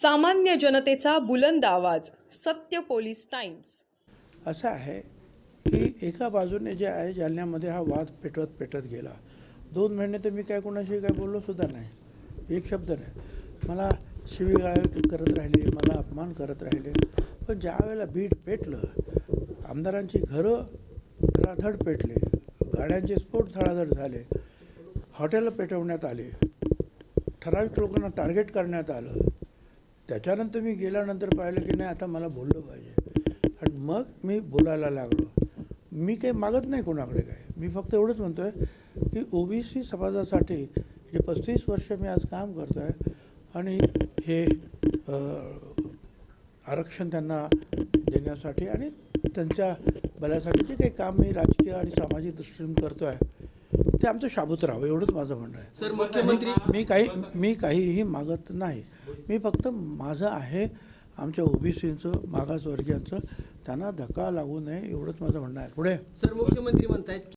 सामान्य जनतेचा बुलंद आवाज सत्य पोलीस टाइम्स. असं आहे की एका बाजूने जे आहे जालन्यामध्ये हा वाद पेटवत पेटत गेला. दोन महिने तर मी काय कोणाशी काय बोललो सुद्धा नाही. एक शब्द नाही. मला शिवीगाळ करत राहिले मला अपमान करत राहिले. पण ज्या वेळेला बीड पेटलं आमदारांची घरं धडाधड पेटले गाड्यांचे स्फोट धडाधड झाले हॉटेलं पेटवण्यात आले ठराविक लोकांना टार्गेट करण्यात आलं त्याच्यानंतर मी गेल्यानंतर पाहिलं की नाही आता मला बोललं पाहिजे. आणि मग मी बोलायला लागलो. मी काही मागत नाही कोणाकडे काय मी फक्त एवढंच म्हणतो आहे की ओ बी सी समाजासाठी जे पस्तीस वर्ष मी आज काम करतो आहे आणि हे आरक्षण त्यांना देण्यासाठी आणि त्यांच्या भल्यासाठी जे काही काम मी राजकीय आणि सामाजिक दृष्टीने करतो आहे ते आमचं शाबूत राहावं एवढंच माझं म्हणणं आहे. सर मुख्यमंत्री मी काही मी काहीही मागत नाही. मी फक्त माझं आहे आमच्या ओबीसीचं मागासवर्गीयांचं त्यांना धक्का लागू नये एवढंच माझं म्हणणं आहे. पुढे. सर मुख्यमंत्री म्हणतायत